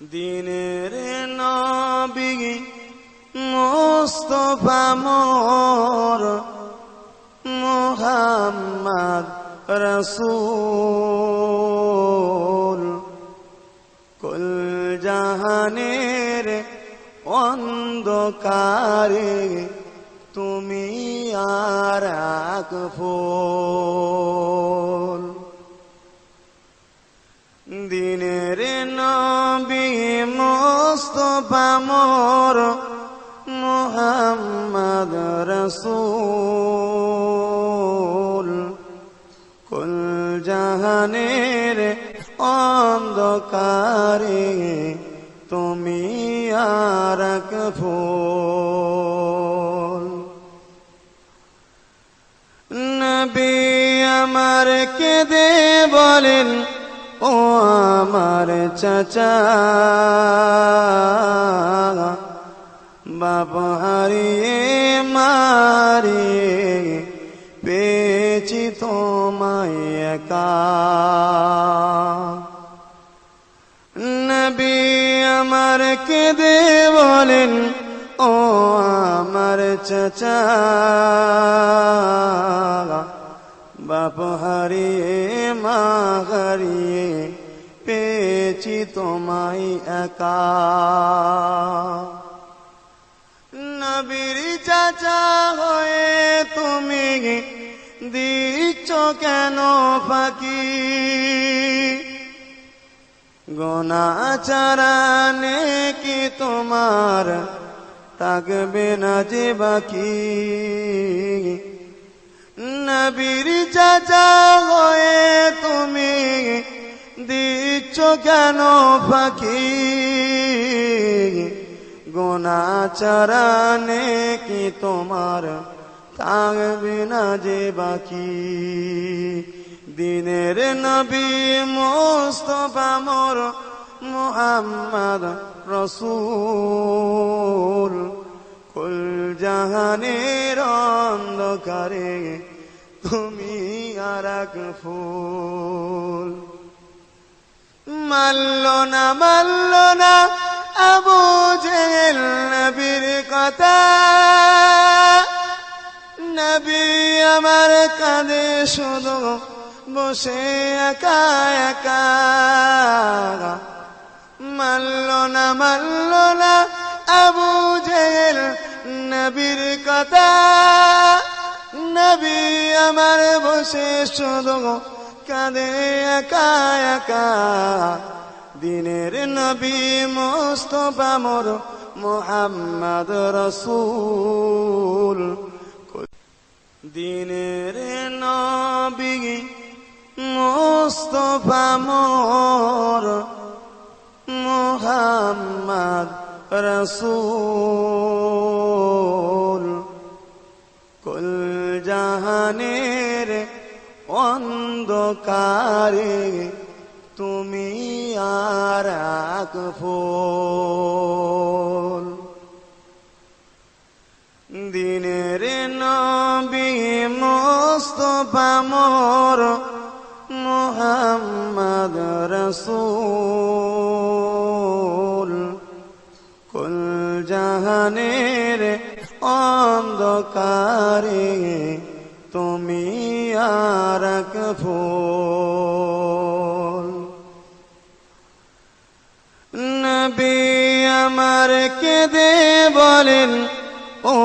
দিনের নবী মোস্তফা মোর মোহাম্মদ রসুল। কুল জাহানের অন্ধকারে তুমি আর ফুল। মোস্তফা মোর মোহাম্মদ রসুল। কুল জাহানের অন্ধকারে তুমি আর ফুল। নবী আমার কেঁদে বলেন ও আমার চাচা। বাপ হারিয়ে মারিয়ে পেয়েছি তোমায় একা। নবী আমার কেঁদে বলেন, ও আমার চাচা। বাপ হারিয়ে, মা হারিয়ে, পেয়েছি তোমায় একা। নবীর চাচা হয়ে তুমি দিচ্ছ কেন ফাঁকি? গোনা চারানে কি তোমার থাকবে না যে বাকি? নবীর চাচা হয়ে তুমি দিচ্ছ কেন ফাঁকি? গোনা চারানে কি তোমার থাকবে না যে বাকি? দিনের নবী মোস্তফা মোর মোহাম্মদ রসুল। কুল জাহানের অন্ধকারে তুমি আর ফুল। মাল্ল না মাল্ল না, আবু জেল নবীর কথা। নবী আমার কাঁদে শুধু বসে একা একা। মাল্ল না মাল্ল না, আবু জেল নবীর কথা। নবী আমার বসে শুধু কাঁদে একা একা। দিনের নবী মোস্তফা মোর মোহাম্মদ রসুল। দিনের নবী মোস্তফা মোর মোহাম্মদ রসুল। কুল জাহানের অন্ধকারে তুমি আর দিনের নবী মোস্তফা মোর মোহাম্মদ রসুল। কুল জাহানের অন্ধকারে তুমি আর ফুল। নবী আমার কেঁদে বলেন, ও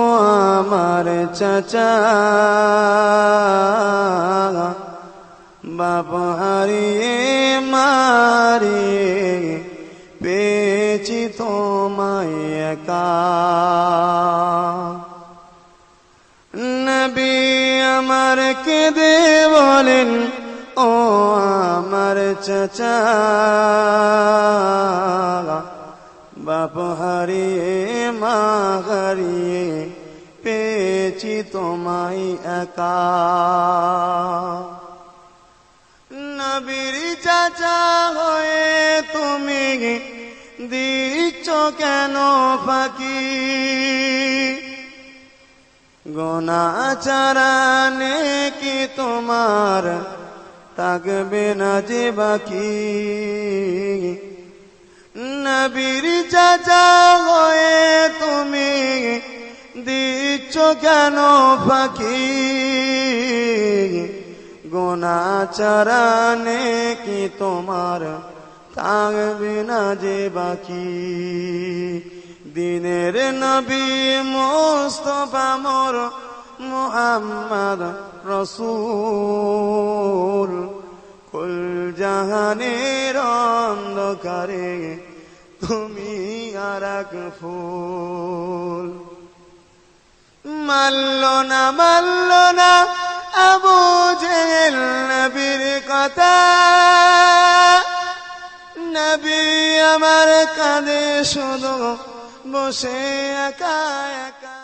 আমার চাচা, বাপ হারিয়ে মারিয়ে পেয়েছি তোমায় একা। আমার কেঁদে বলেন, ও আমার চাচা, বাপ হারিয়ে, মা হারিয়ে, পেয়েছি তোমায় একা। নবীর চাচা হয়ে তুমি দিচ্ছ কেন ফাঁকি? গোনা চারানে কি তোমার? থাকবে না যে বাকি। নবীর চাচা হয়ে তুমি দিচ্ছ কেন ফাঁকি? গোনাচারানে কি তোমার? থাকবে না যে বাকি। দিনের নবী মোস্তফা মোর মোহাম্মদ রসুল। কুল জাহানের অন্ধকারে তুমি আর এক ফুল। মাল্ল না মাল্ল না, আবু জেল নবীর কথা। নবী আমার কাঁদে শুধু বসে একা একা